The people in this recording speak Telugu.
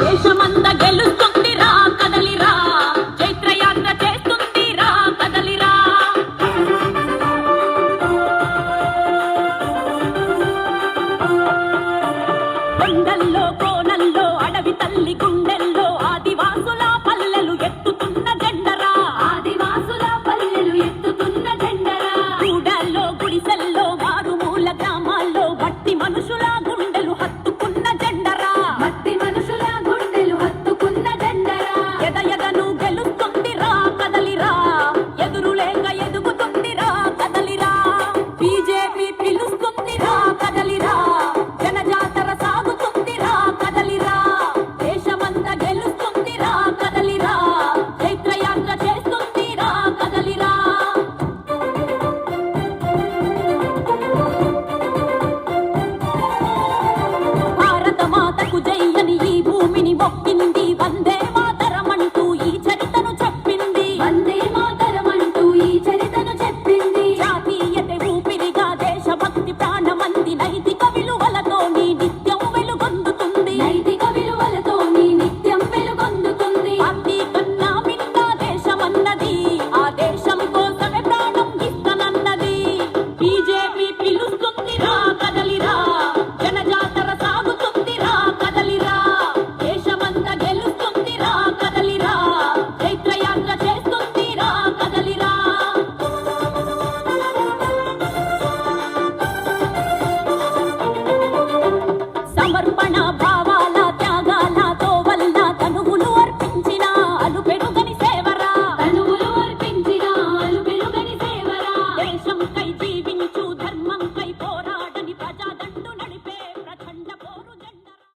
దేశమంతా గెలుస్తాం. ay di ka